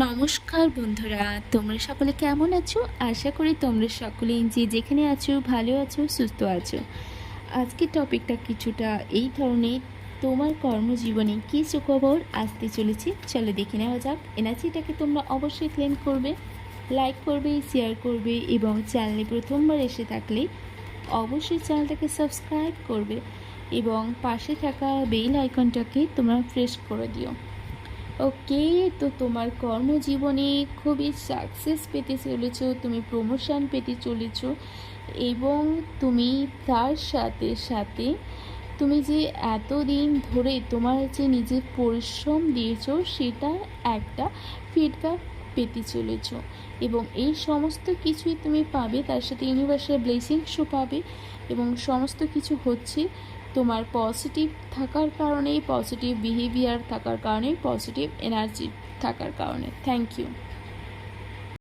নমস্কার বন্ধুরা, তোমরা সকলে কেমন আছো? আশা করি তোমরা সকলেই যে যেখানে আছো, ভালো আছো, সুস্থ আছো। আজকের টপিকটা কিছুটা এই ধরনের, তোমার কর্মজীবনে কী সুখবর আসতে চলেছে? চলো দেখে নেওয়া যাক। এনার্জিটাকে তোমরা অবশ্যই ক্লেম করবে লাইক করবে শেয়ার করবে এবং চ্যানেলে প্রথমবার এসে থাকলে অবশ্যই চ্যানেলটাকে সাবস্ক্রাইব করবে এবং পাশে থাকা বেল আইকনটাকে তোমরা প্রেস করে দিও। ওকে, তো তোমার কর্মজীবনে খুবই সাকসেস পেতে চলেছ, তুমি প্রমোশন পেতে চলেছ এবং তুমি তার সাথে সাথে তুমি যে এতদিন ধরে তোমার যে নিজের পরিশ্রম দিয়েছ, সেটা একটা ফিডব্যাক পেতে চলেছ। এবং এই সমস্ত কিছুই তুমি পাবে, তার সাথে ইউনিভার্সাল ব্লেসিংসও পাবে। এবং সমস্ত কিছু হচ্ছে তোমার পজিটিভ থাকার কারণেই পজিটিভ বিহেভিয়ার থাকার কারণেই পজিটিভ এনার্জি থাকার কারণে। Thank you